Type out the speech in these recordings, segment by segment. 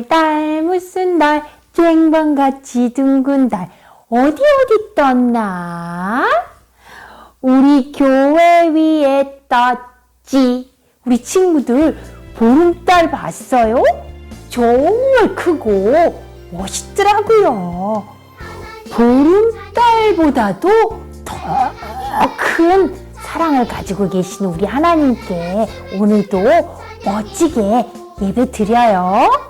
달 달 무슨 달 쟁반같이 둥근 달 어디 어디 떴나? 우리 교회 위에 떴지. 우리 친구들 보름달 봤어요? 정말 크고 멋있더라고요. 보름달보다도 더 큰 사랑을 가지고 계신 우리 하나님께 오늘도 멋지게 예배 드려요.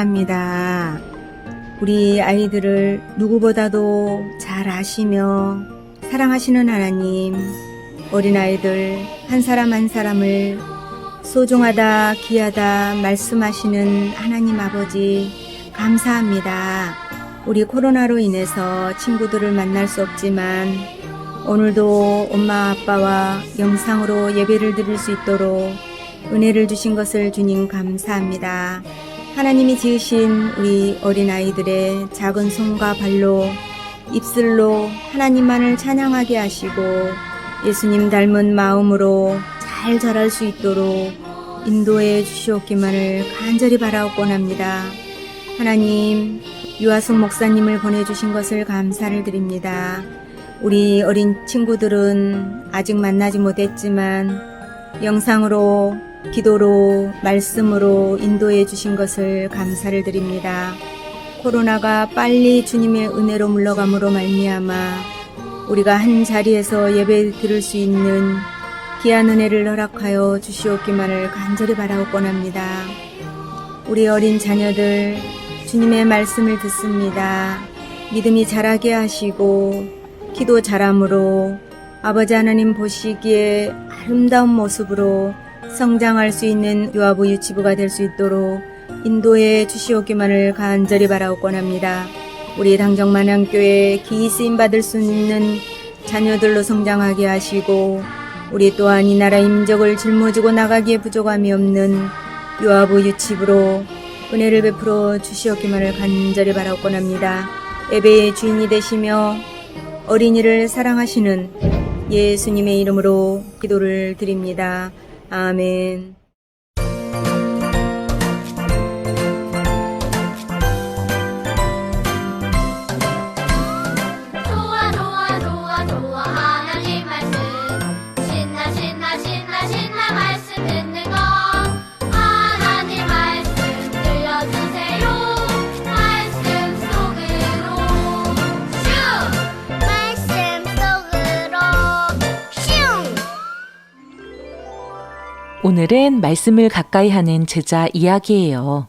감사합니다. 우리 아이들을 누구보다도 잘 아시며 사랑하시는 하나님, 어린아이들 한 사람 한 사람을 소중하다, 귀하다 말씀하시는 하나님 아버지, 감사합니다. 우리 코로나로 인해서 친구들을 만날 수 없지만 오늘도 엄마 아빠와 영상으로 예배를 드릴 수 있도록 은혜를 주신 것을 주님 감사합니다. 하나님이 지으신 우리 어린아이들의 작은 손과 발로 입술로 하나님만을 찬양하게 하시고 예수님 닮은 마음으로 잘 자랄 수 있도록 인도해 주시옵기만을 간절히 바라옵곤 합니다. 하나님, 유아숙 목사님을 보내주신 것을 감사를 드립니다. 우리 어린 친구들은 아직 만나지 못했지만 영상으로 기도로 말씀으로 인도해 주신 것을 감사를 드립니다. 코로나가 빨리 주님의 은혜로 물러감으로 말미암아 우리가 한 자리에서 예배 드릴 수 있는 귀한 은혜를 허락하여 주시옵기만을 간절히 바라옵곤 합니다. 우리 어린 자녀들 주님의 말씀을 듣습니다. 믿음이 자라게 하시고 기도 잘함으로 아버지 하나님 보시기에 아름다운 모습으로 성장할 수 있는 유아부 유치부가 될 수 있도록 인도해 주시옵기만을 간절히 바라옵곤 합니다. 우리 당정만왕교회 기이 쓰임 받을 수 있는 자녀들로 성장하게 하시고 우리 또한 이 나라 임적을 짊어지고 나가기에 부족함이 없는 유아부 유치부로 은혜를 베풀어 주시옵기만을 간절히 바라옵곤 합니다. 예배의 주인이 되시며 어린이를 사랑하시는 예수님의 이름으로 기도를 드립니다. 아멘. 오늘은 말씀을 가까이 하는 제자 이야기예요.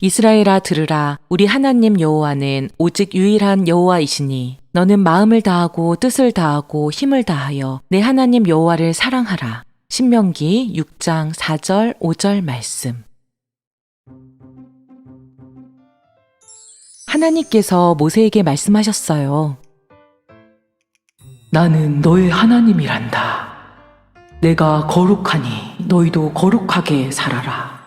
이스라엘아 들으라 우리 하나님 여호와는 오직 유일한 여호와이시니 너는 마음을 다하고 뜻을 다하고 힘을 다하여 내 하나님 여호와를 사랑하라. 신명기 6장 4절 5절 말씀. 하나님께서 모세에게 말씀하셨어요. 나는 너의 하나님이란다. 내가 거룩하니 너희도 거룩하게 살아라.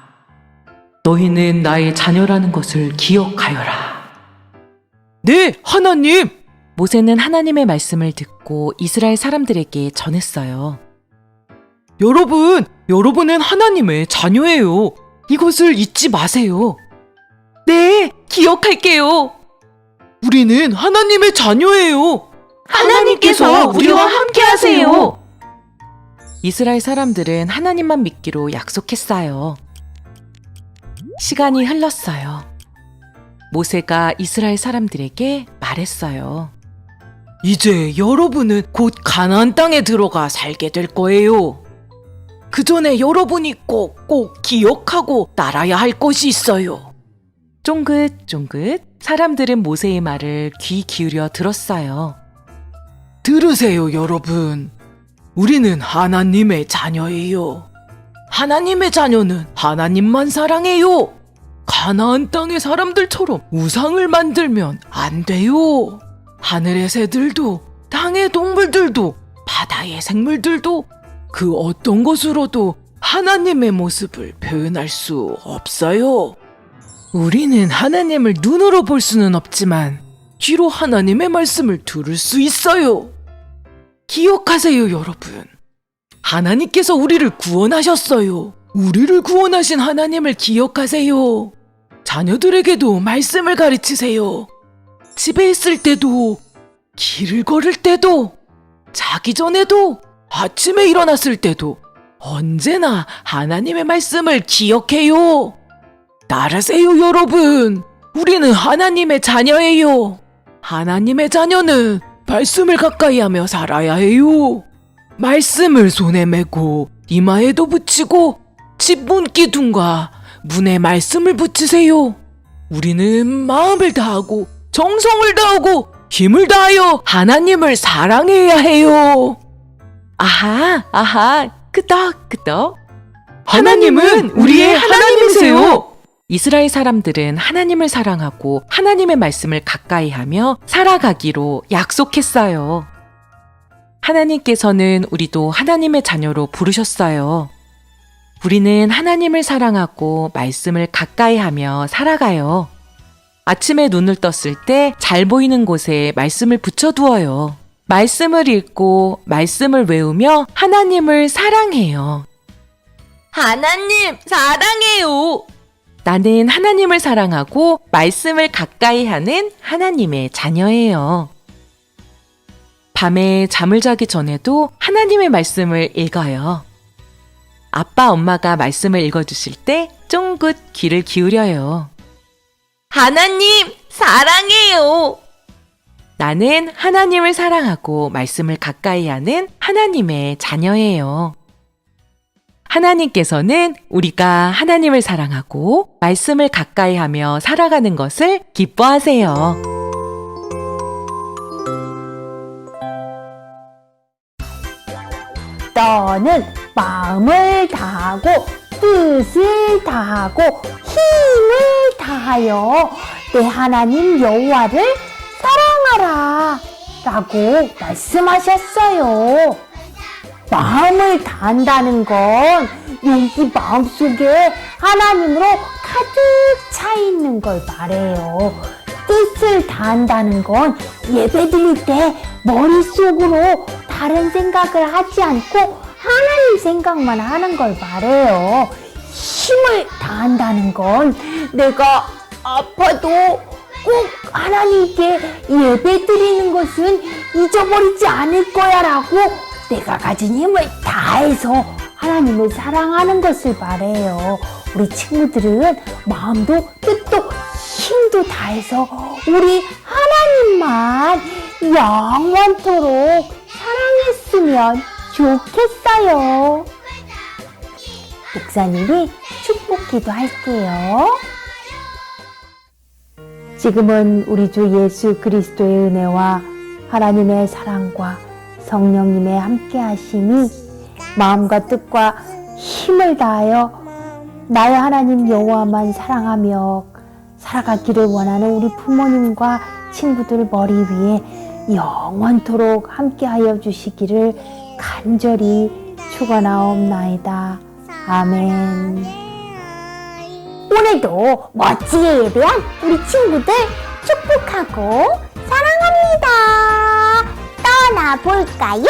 너희는 나의 자녀라는 것을 기억하여라. 네, 하나님! 모세는 하나님의 말씀을 듣고 이스라엘 사람들에게 전했어요. 여러분, 여러분은 하나님의 자녀예요. 이것을 잊지 마세요. 네, 기억할게요. 우리는 하나님의 자녀예요. 하나님께서 우리와 함께 하세요. 이스라엘 사람들은 하나님만 믿기로 약속했어요. 시간이 흘렀어요. 모세가 이스라엘 사람들에게 말했어요. 이제 여러분은 곧 가나안 땅에 들어가 살게 될 거예요. 그 전에 여러분이 꼭 꼭 기억하고 따라야 할 것이 있어요. 쫑긋쫑긋 사람들은 모세의 말을 귀 기울여 들었어요. 들으세요, 여러분. 우리는 하나님의 자녀예요. 하나님의 자녀는 하나님만 사랑해요. 가나안 땅의 사람들처럼 우상을 만들면 안 돼요. 하늘의 새들도, 땅의 동물들도, 바다의 생물들도 그 어떤 것으로도 하나님의 모습을 표현할 수 없어요. 우리는 하나님을 눈으로 볼 수는 없지만 귀로 하나님의 말씀을 들을 수 있어요. 기억하세요, 여러분. 하나님께서 우리를 구원하셨어요. 우리를 구원하신 하나님을 기억하세요. 자녀들에게도 말씀을 가르치세요. 집에 있을 때도, 길을 걸을 때도, 자기 전에도, 아침에 일어났을 때도, 언제나 하나님의 말씀을 기억해요. 따르세요, 여러분. 우리는 하나님의 자녀예요. 하나님의 자녀는 말씀을 가까이 하며 살아야 해요. 말씀을 손에 메고 이마에도 붙이고 집 문 기둥과 문에 말씀을 붙이세요. 우리는 마음을 다하고 정성을 다하고 힘을 다하여 하나님을 사랑해야 해요. 아하, 아하, 끄덕 끄덕. 하나님은 우리의 하나님이세요. 이스라엘 사람들은 하나님을 사랑하고 하나님의 말씀을 가까이 하며 살아가기로 약속했어요. 하나님께서는 우리도 하나님의 자녀로 부르셨어요. 우리는 하나님을 사랑하고 말씀을 가까이 하며 살아가요. 아침에 눈을 떴을 때 잘 보이는 곳에 말씀을 붙여두어요. 말씀을 읽고 말씀을 외우며 하나님을 사랑해요. 하나님, 사랑해요. 나는 하나님을 사랑하고 말씀을 가까이 하는 하나님의 자녀예요. 밤에 잠을 자기 전에도 하나님의 말씀을 읽어요. 아빠, 엄마가 말씀을 읽어주실 때 쫑긋 귀를 기울여요. 하나님, 사랑해요. 나는 하나님을 사랑하고 말씀을 가까이 하는 하나님의 자녀예요. 하나님께서는 우리가 하나님을 사랑하고 말씀을 가까이 하며 살아가는 것을 기뻐하세요. 너는 마음을 다하고 뜻을 다하고 힘을 다하여 내 하나님 여호와를 사랑하라 라고 말씀하셨어요. 마음을 다한다는 건 여기 마음속에 하나님으로 가득 차 있는 걸 말해요. 뜻을 다한다는 건 예배 드릴 때 머릿속으로 다른 생각을 하지 않고 하나님 생각만 하는 걸 말해요. 힘을 다한다는 건 내가 아파도 꼭 하나님께 예배 드리는 것은 잊어버리지 않을 거야 라고 내가 가진 힘을 다해서 하나님을 사랑하는 것을 말해요. 우리 친구들은 마음도 뜻도 힘도 다해서 우리 하나님만 영원토록 사랑했으면 좋겠어요. 목사님이 축복 기도 할게요. 지금은 우리 주 예수 그리스도의 은혜와 하나님의 사랑과 성령님의 함께 하심이 마음과 뜻과 힘을 다하여 나의 하나님 여호와만 사랑하며 살아가기를 원하는 우리 부모님과 친구들 머리 위에 영원토록 함께하여 주시기를 간절히 축원하옵나이다. 아멘. 오늘도 멋지게 예배한 우리 친구들 축복하고 사랑합니다. 떠나볼까요?